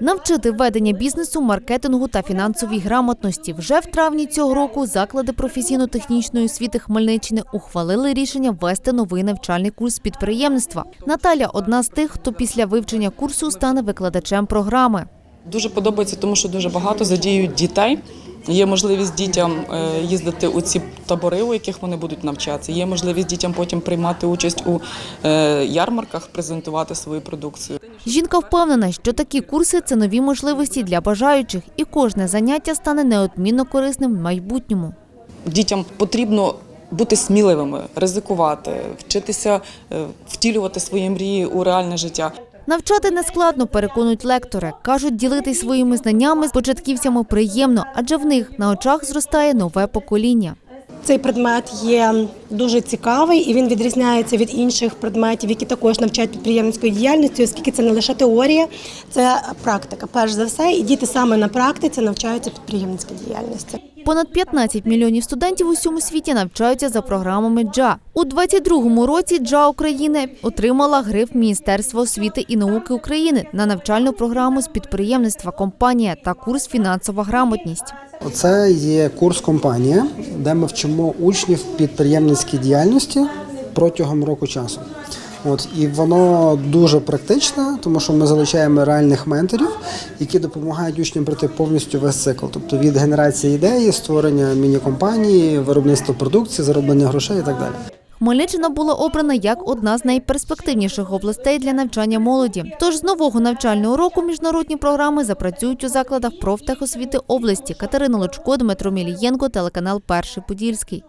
Навчити ведення бізнесу, маркетингу та фінансовій грамотності. Вже в травні цього року заклади професійно-технічної освіти Хмельниччини ухвалили рішення ввести новий навчальний курс підприємництва. Наталя одна з тих, хто після вивчення курсу стане викладачем програми. Дуже подобається, тому що дуже багато задіють дітей. Є можливість дітям е, їздити у ці табори, у яких вони будуть навчатися. Є можливість дітям потім приймати участь у е, ярмарках, презентувати свою продукцію. Жінка впевнена, що такі курси це нові можливості для бажаючих, і кожне заняття стане неодмінно корисним в майбутньому. Дітям потрібно бути сміливими, ризикувати, вчитися е, втілювати свої мрії у реальне життя. Навчати нескладно, переконують лектори. Кажуть, ділитись своїми знаннями з початківцями приємно, адже в них на очах зростає нове покоління. Цей предмет є дуже цікавий і він відрізняється від інших предметів, які також навчають підприємницької діяльності, оскільки це не лише теорія, це практика. Перш за все, і діти саме на практиці навчаються підприємницькій діяльності. Понад 15 мільйонів студентів у всьому світі навчаються за програмами ДЖА. У 22-му році ДЖА України отримала гриф Міністерства освіти і науки України на навчальну програму з підприємництва компанія та курс фінансова грамотність. Оце є курс компанія, де ми вчимо учнів підприємницькій діяльності протягом року часу. От і воно дуже практичне, тому що ми залучаємо реальних менторів, які допомагають учням пройти повністю весь цикл, тобто від генерації ідеї, створення міні-компанії, виробництва продукції, зароблення грошей і так далі. Хмельниччина була обрана як одна з найперспективніших областей для навчання молоді. Тож з нового навчального року міжнародні програми запрацюють у закладах профтехосвіти області. Катерина Лучко, Дмитро Мілієнко, телеканал Перший Подільський.